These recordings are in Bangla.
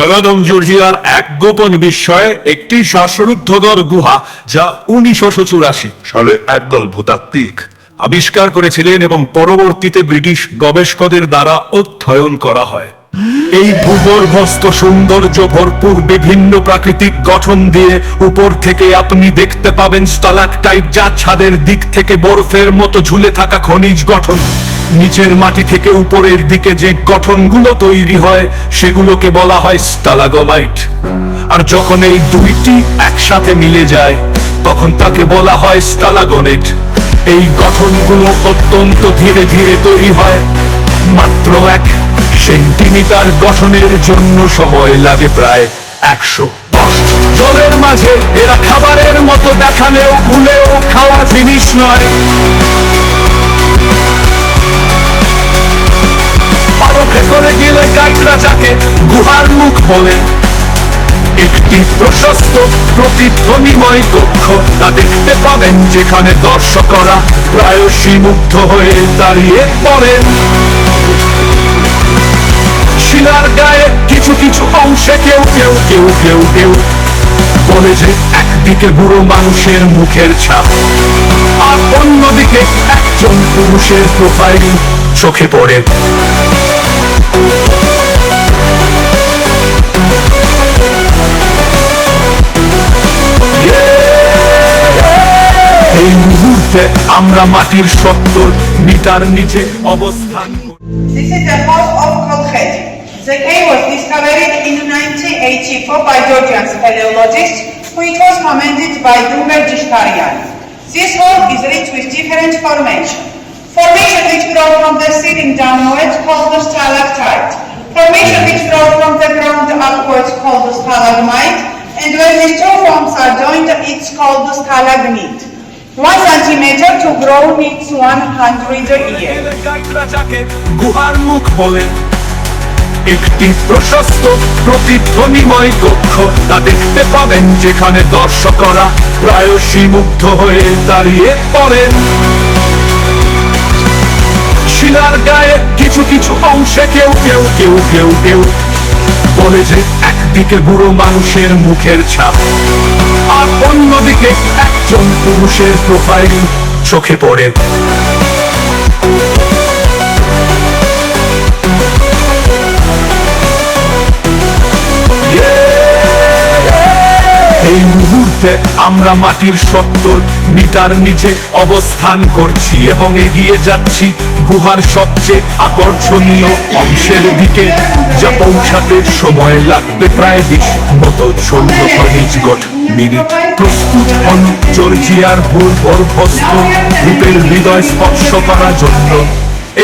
সনাতন জর্জিয়ার এক গোপন বিস্ময়ে একটি শ্বাসরুদ্ধকর গুহা, যা উনিশশো চুরাশি সালে একদল ভূতাত্ত্বিক আবিষ্কার করেছিলেন এবং পরবর্তীতে ব্রিটিশ গবেষকদের দ্বারা অধ্যয়ন করা হয়। এই ভূগর্ভস্থ সৌন্দর্য ভরপুর বিভিন্ন প্রাকৃতিক গঠন দিয়ে উপর থেকে আপনি দেখতে পাবেন স্টালাকটাইট যা ছাদের দিক থেকে বরফের মতো ঝুলে থাকা খনিজ গঠন। নিচের মাটি থেকে উপরের দিকে যে গঠনগুলো তৈরি হয়, সেগুলোকে বলা হয় স্টালাগমাইট। আর যখন এই দুইটি একসাথে মিলে যায়, তখন তাকে বলা হয় স্টালাগনেট। এই গঠনগুলো অত্যন্ত ধীরে ধীরে তৈরি হয়, মাত্র এক সেন্টিমিটার গঠনের জন্য সময় লাগে প্রায় একশো জলের মাঝে এরা খাবারের মতো দেখালেও ভুলেও খাওয়ার জিনিস নয়। ভেতরে গেলে গাইডরা যাকে গুহার মুখ বলে। একটি প্রশস্ত প্রতিধ্বনিময় কক্ষ তা দেখতে পাবেন যেখানে দর্শকরা প্রায়শই মুগ্ধ হয়ে দাঁড়িয়ে পড়েন। শিলার গায়ে কিছু কিছু অংশে কেউ কেউ কেউ কেউ কেউ বলে যে একদিকে বুড়ো মানুষের মুখের ছাপ আর অন্যদিকে একজন পুরুষের প্রোফাইল চোখে পড়ে এই মুহূর্তে আমরা মাটির সত্তর মিটার নিচে অবস্থান করি। The cave was discovered in 1984 by Georgian speleologists, which was commented by Dunga Dishkarian. This hole is rich with different formation. Formation which grow from the ceiling downwards called the stalactite. Formation which grow from the ground upwards called the stalagmite. And when these two forms are joined, it's called the stalagmite. One centimeter to grow needs 100 years. একটি প্রশস্ত প্রতিধ্বনিময় কক্ষ তা দেখতে পাবেন যেখানে দর্শকরা প্রায়শই মুগ্ধ হয়ে দাঁড়িয়ে পড়েন। শিলার গায়ে কিছু কিছু অংশে কেউ কেউ কেউ কেউ কেউ বলে যে একদিকে বুড়ো মানুষের মুখের ছাপ আর অন্যদিকে একজন পুরুষের প্রোফাইল চোখে পড়ে। মুহূর্তে আমরা মাটির সত্তর মিটার নিচে অবস্থান করছি এবং এগিয়ে যাচ্ছি গুহার সবচেয়ে আকর্ষণীয় অংশের দিকে, যা পৌঁছাতে সময় লাগবে প্রায় বিশ মতো ষোলো খনিজ গঠ। মিনিট প্রস্তুত হন জর্জিয়ার হৃদয় স্পর্শ করার জন্য।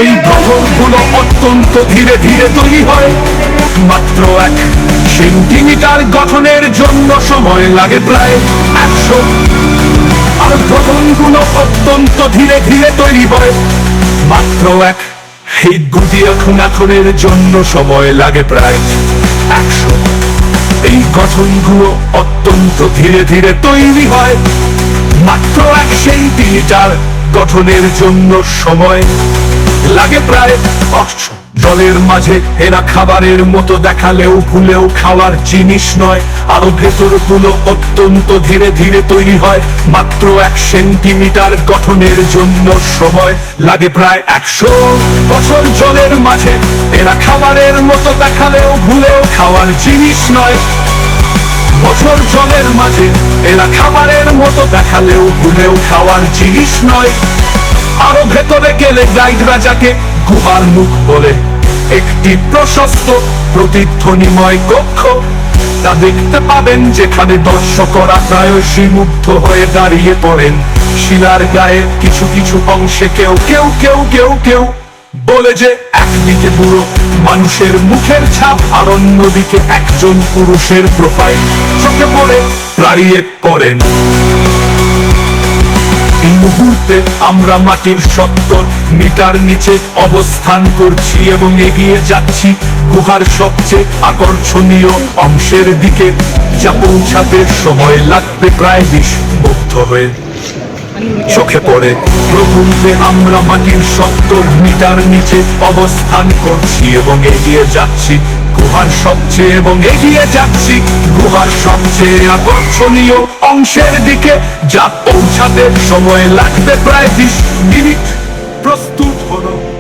এই গ্রহণগুলো অত্যন্ত ধীরে ধীরে তৈরি হয়। মাত্র এক সেন্টিমিটার গঠনের জন্য সময় লাগে প্রায় একশো। আর গঠনগুলো অত্যন্ত ধীরে ধীরে তৈরি হয়। মাত্র এক এই গুটিয়া খুনাখনের জন্য সময় লাগে প্রায় একশো। এই গঠনগুলো অত্যন্ত ধীরে ধীরে তৈরি হয়। মাত্র এক সেন্টিমিটার গঠনের জন্য সময় লাগে প্রায় পাঁচশো জলের মাঝে, এরা খাবারের মতো দেখালেও ভুলেও খাওয়ার জিনিস নয়। আরও ভেতরগুলো অত্যন্ত ধীরে ধীরে তৈরি হয়, মাত্র এক সেন্টিমিটার গঠনের জন্য সময় লাগে প্রায় একশো বছর জলের মাঝে। এরা খাবারের মতো দেখালেও ভুলেও খাওয়ার জিনিস নয়। বছর জলের মাঝে, এরা খাবারের মতো দেখালেও ভুলেও খাওয়ার জিনিস নয়। আরও ভেতরে গেলে গাইডরা যাকে গুহার মুখ বলে একটি প্রশস্ত প্রতিধ্বনিময় কক্ষ। তা দেখতে পাবেন যেখানে দর্শকরা প্রায়শই মুগ্ধ হয়ে দাঁড়িয়ে পড়েন। শিলার গায়ে কিছু কিছু অংশে কেউ কেউ কেউ কেউ কেউ বলে যে একদিকে বুড়ো মানুষের মুখের ছাপ আর অন্যদিকে একজন পুরুষের প্রোফাইল। চোখে পড়ে দাঁড়িয়ে পড়েন। এই মুহূর্তে আমরা মাটির সত্তর মিটার নিচে অবস্থান করছি এবং এগিয়ে যাচ্ছি গুহার সবচেয়ে আকর্ষণীয় অংশের দিকে, যা পৌঁছাতে সময় লাগবে প্রায় বিশ মুগ্ধ হয়ে। চোখে পড়ে প্রভুতে আমরা মাটির সত্তর মিটার নিচে অবস্থান করছি এবং এগিয়ে যাচ্ছি গুহার সবচেয়ে এবং এগিয়ে যাচ্ছি। গুহার সবচেয়ে আকর্ষণীয় অংশের দিকে, যা পৌঁছাতে সময় লাগবে প্রায় বিশ মিনিট। প্রস্তুত হলো।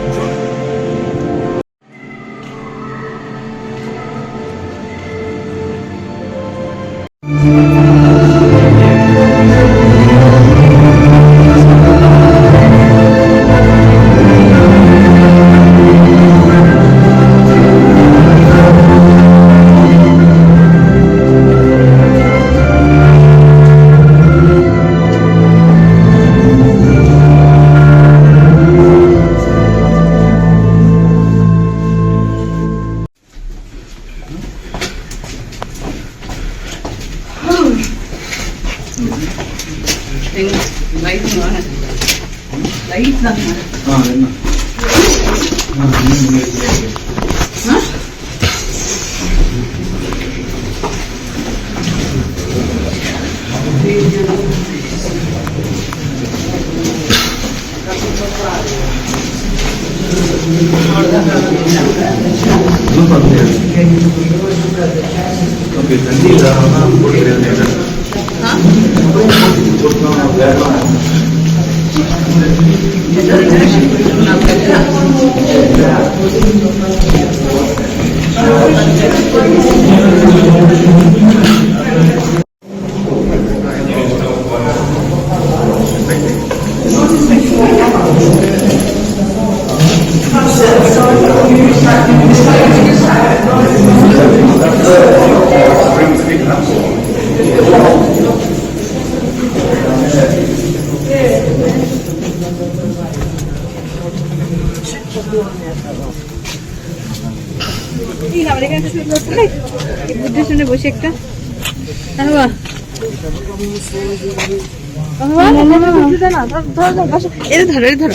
Gracias. থাকে। এই বুদ্ধের সামনে বসে একটা ধরো, ধরো।